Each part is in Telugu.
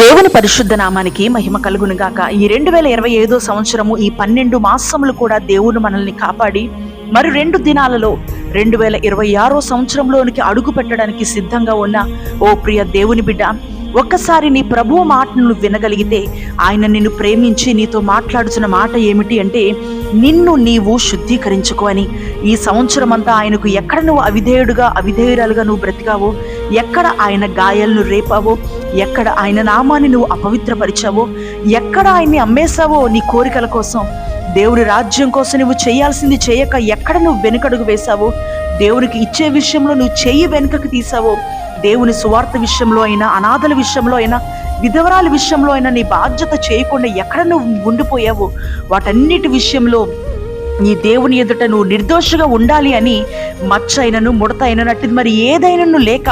దేవుని పరిశుద్ధ నామానికి మహిమ కలుగునుగాక. ఈ రెండు వేల ఇరవై ఐదో సంవత్సరము ఈ పన్నెండు మాసములు కూడా దేవుడు మనల్ని కాపాడి మరి రెండు దినాలలో రెండు వేల ఇరవై ఆరో సంవత్సరంలోనికి అడుగు పెట్టడానికి సిద్ధంగా ఉన్న ఓ ప్రియ దేవుని బిడ్డ ఒక్కసారి నీ ప్రభువు మాటను వినగలిగితే ఆయన నిన్ను ప్రేమించి నీతో మాట్లాడుతున్న మాట ఏమిటి అంటే నిన్ను నీవు శుద్ధీకరించుకో అని. ఈ సంవత్సరం అంతా ఆయనకు ఎక్కడ నువ్వు అవిధేయుడుగా అవిధేయురాలుగా నువ్వు బ్రతికావో ఎక్కడ ఆయన గాయాలను రేపావో ఎక్కడ ఆయన నామాన్ని నువ్వు అపవిత్రపరిచావో ఎక్కడ ఆయన్ని అమ్మేశావో నీ కోరికల కోసం దేవుని రాజ్యం కోసం నువ్వు చేయాల్సింది చేయక ఎక్కడ నువ్వు వెనుకడుగు వేశావో దేవునికి ఇచ్చే విషయంలో నువ్వు చెయ్యి వెనుకకు తీసావో దేవుని సువార్త విషయంలో అయినా అనాథల విషయంలో అయినా విధవరాల విషయంలో అయినా నీ బాధ్యత చేయకుండా ఎక్కడ నువ్వు ఉండిపోయావో వాటన్నిటి విషయంలో నీ దేవుని ఎదుట నువ్వు నిర్దోషిగా ఉండాలి అని మచ్చ అయినను ముడత అయినట్టు మరి ఏదైనను లేక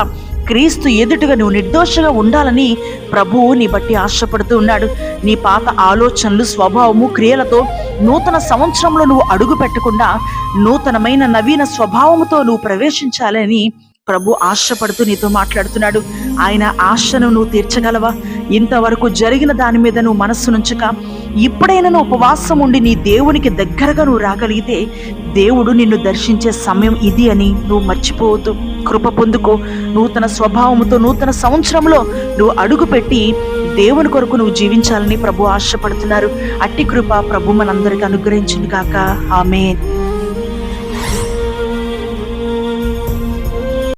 క్రీస్తు ఎదుటగా నువ్వు నిర్దోషగా ఉండాలని ప్రభువు నీ బట్టి ఆశపడుతూ ఉన్నాడు. నీ పాత ఆలోచనలు స్వభావము క్రియలతో నూతన సంవత్సరంలో నువ్వు అడుగు పెట్టకుండా నూతనమైన నవీన స్వభావముతో నువ్వు ప్రవేశించాలని ప్రభు ఆశపడుతూ నీతో మాట్లాడుతున్నాడు. ఆయన ఆశను నువ్వు తీర్చగలవా? ఇంతవరకు జరిగిన దాని మీద నువ్వు మనస్సు నుంచక ఇప్పుడైనా నువ్వు ఉపవాసం ఉండి నీ దేవునికి దగ్గరగా నువ్వు రాగలిగితే దేవుడు నిన్ను దర్శించే సమయం ఇది అని నువ్వు మర్చిపోవద్దు. కృప పొందుకో. నూతన స్వభావంతో నూతన సంవత్సరంలో నువ్వు అడుగుపెట్టి దేవుని కొరకు నువ్వు జీవించాలని ప్రభు ఆశపడుతున్నారు. అట్టి కృప ప్రభు మనందరికి అనుగ్రహించింది కాక ఆమె